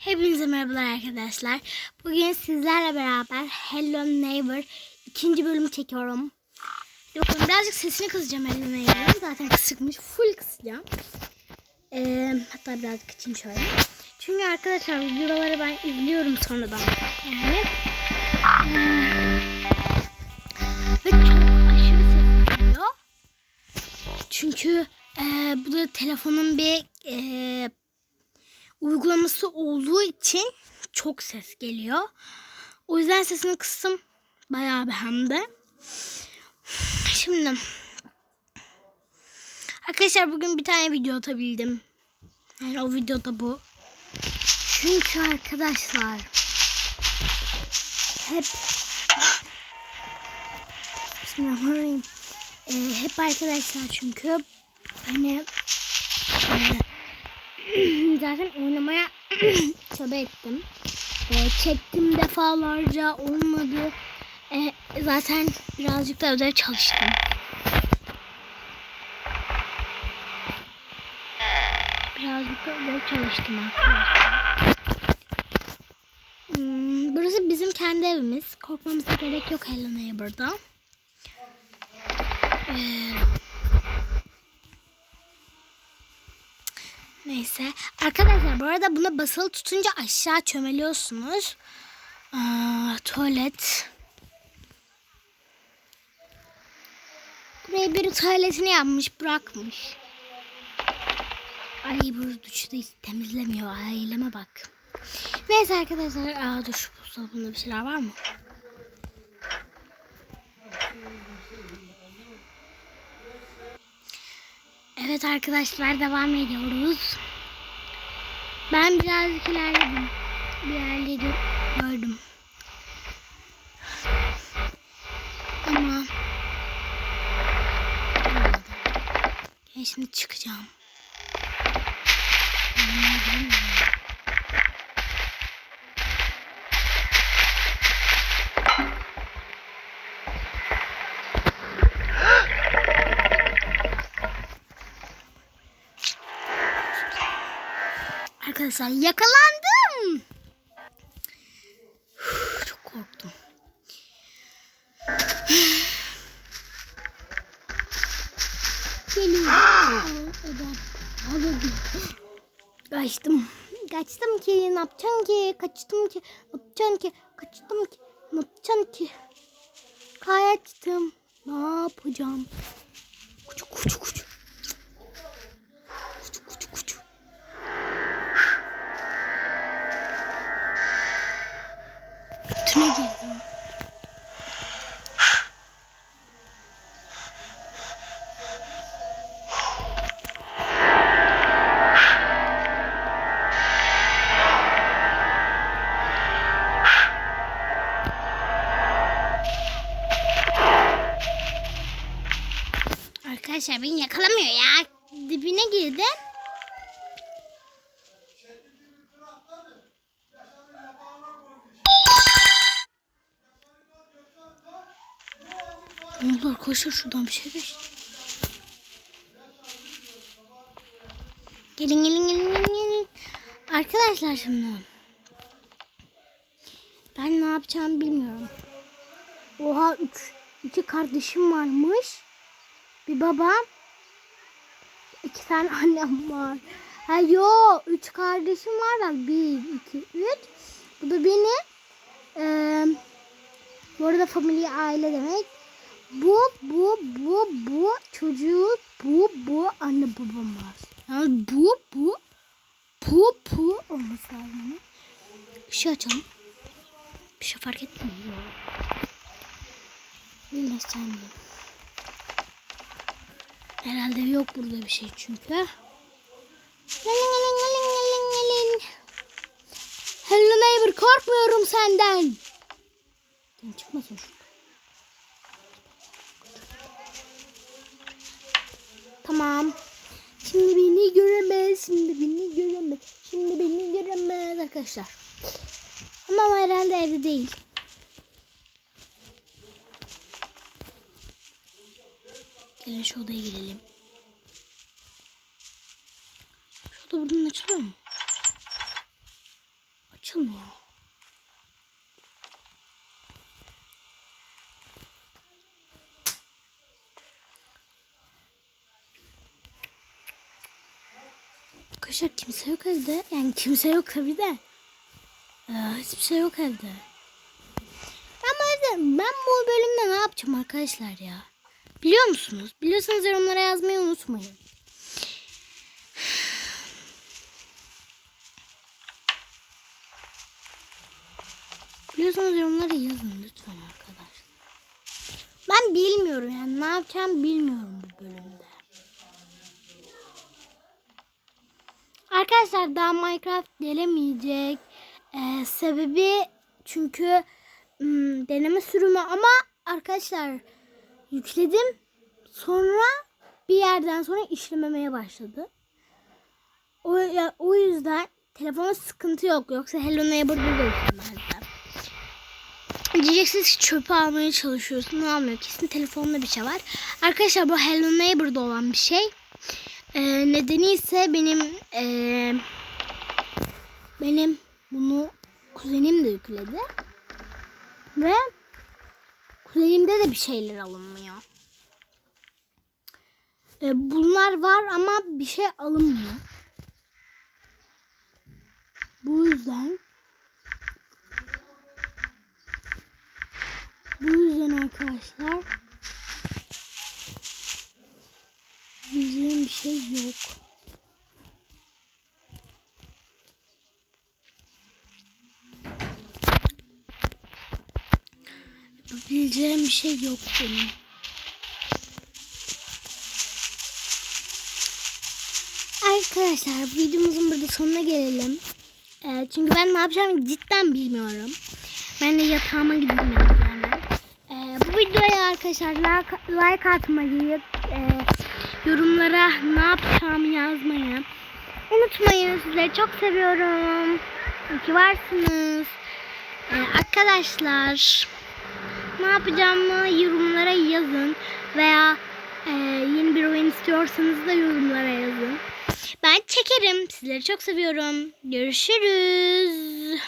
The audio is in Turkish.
Hepinize merhabalar arkadaşlar. Bugün sizlerle beraber Hello Neighbor ikinci bölümü çekiyorum. Bakın birazcık sesini kısacağım Hello Neighbor'ın. Zaten kısıkmış. Full kısacağım. Ee, hatta birazcık açayım şöyle. Çünkü arkadaşlar videoları ben izliyorum sonradan. Yani. Ve çok aşırı ses geliyor. Çünkü e, bu da telefonun bir e, uygulaması olduğu için çok ses geliyor. O yüzden sesini kıstım. Bayağı bir hem de. Şimdi arkadaşlar bugün bir tane video atabildim. Yani o videoda bu. Çünkü arkadaşlar hep Bismillahirrahmanirrahim. Ee, hep arkadaşlar çünkü hani zaten oynamaya tövbe ettim. E, çektim defalarca olmadı. E, zaten birazcık da ödev çalıştım. Birazcık da ödev çalıştım arkadaşlar. Hmm, burası bizim kendi evimiz. Korkmamıza gerek yok Hello Neighbor'da. Ee, Neyse. Arkadaşlar bu arada buna basılı tutunca aşağı çömeliyorsunuz. Aa, tuvalet. Buraya bir tuvaletini yapmış bırakmış. Ay bu duşu da hiç temizlemiyor. Aileme bak. Neyse arkadaşlar. Aa, dur şu buzdolabında bir şeyler var mı? Evet arkadaşlar devam ediyoruz. Ben birazcık ilerledim. Bir yerleri gördüm. Ama ben şimdi çıkacağım. Arkadaşlar yakalandım. Çok korktum. Kaçtım. Kaçtım ki ne yapacağım ki? Kaçtım ki ne yapacağım ki? Kaçtım ki ne yapacağım ki? Kaçtım. Ne yapacağım? Kucu kucu kucu. Tüne girdim. Arkadaşlar beni yakalamıyor ya. Dibine girdi. Ne olur koşun şuradan bir şey geç. Gelin gelin gelin gelin gelin. Arkadaşlar şimdi. Ben ne yapacağımı bilmiyorum. Oha üç, iki kardeşim varmış. Bir babam. iki tane annem var. Ha yo üç kardeşim var bak. Bir, iki, üç. Bu da benim. Ee, bu arada familya aile demek. Bu, bu, bu, bu çocuğu, bu, bu anne babam var. Yani bu, bu, bu, bu olması lazım. Işığı açalım. Bir şey fark etmiyor. Birleşeceğim. Herhalde yok burada bir şey çünkü. Hello neighbor korkmuyorum senden. Sen çıkmasın şu. Tamam. Şimdi beni göremez. Şimdi beni göremez. Şimdi beni göremez arkadaşlar. Ama herhalde evde değil. Gelin şu odaya girelim. Şu oda buradan açılıyor mu? Açılmıyor. Arkadaşlar kimse yok evde. Yani kimse yok tabii de. Ee, hiçbir şey yok evde. Bu evde, ben bu bölümde ne yapacağım arkadaşlar ya? Biliyor musunuz? Biliyorsanız yorumlara yazmayı unutmayın. Biliyorsanız yorumlara yazın lütfen arkadaşlar. Ben bilmiyorum yani ne yapacağım bilmiyorum Arkadaşlar daha Minecraft gelemeyecek. Ee, sebebi çünkü hmm, deneme sürümü ama arkadaşlar yükledim. Sonra bir yerden sonra işlememeye başladı. O, ya, o yüzden telefona sıkıntı yok. Yoksa Hello Neighbor'da da işlemezdi. Diyeceksiniz ki çöpe almaya çalışıyorsun. Ne almıyor? Kesin telefonda bir şey var. Arkadaşlar bu Hello Neighbor'da olan bir şey. Ee, nedeni ise benim ee, benim bunu kuzenim de yükledi. Ve kuzenimde de bir şeyler alınmıyor. Ee, bunlar var ama bir şey alınmıyor. Bu yüzden bu yüzden arkadaşlar Bileceğim bir şey yok. Bileceğim bir şey yok benim. Arkadaşlar videomuzun burada sonuna gelelim. Ee, çünkü ben ne yapacağımı cidden bilmiyorum. Ben de yatağıma gideyim yani. Ee, bu videoya arkadaşlar like, like atmayı, e, yorumlara ne yapacağımı yazmayı unutmayın. Sizleri çok seviyorum. İyi ki varsınız. Ee, arkadaşlar ne yapacağımı yorumlara yazın veya e, yeni bir oyun istiyorsanız da yorumlara yazın. Ben çekerim. Sizleri çok seviyorum. Görüşürüz.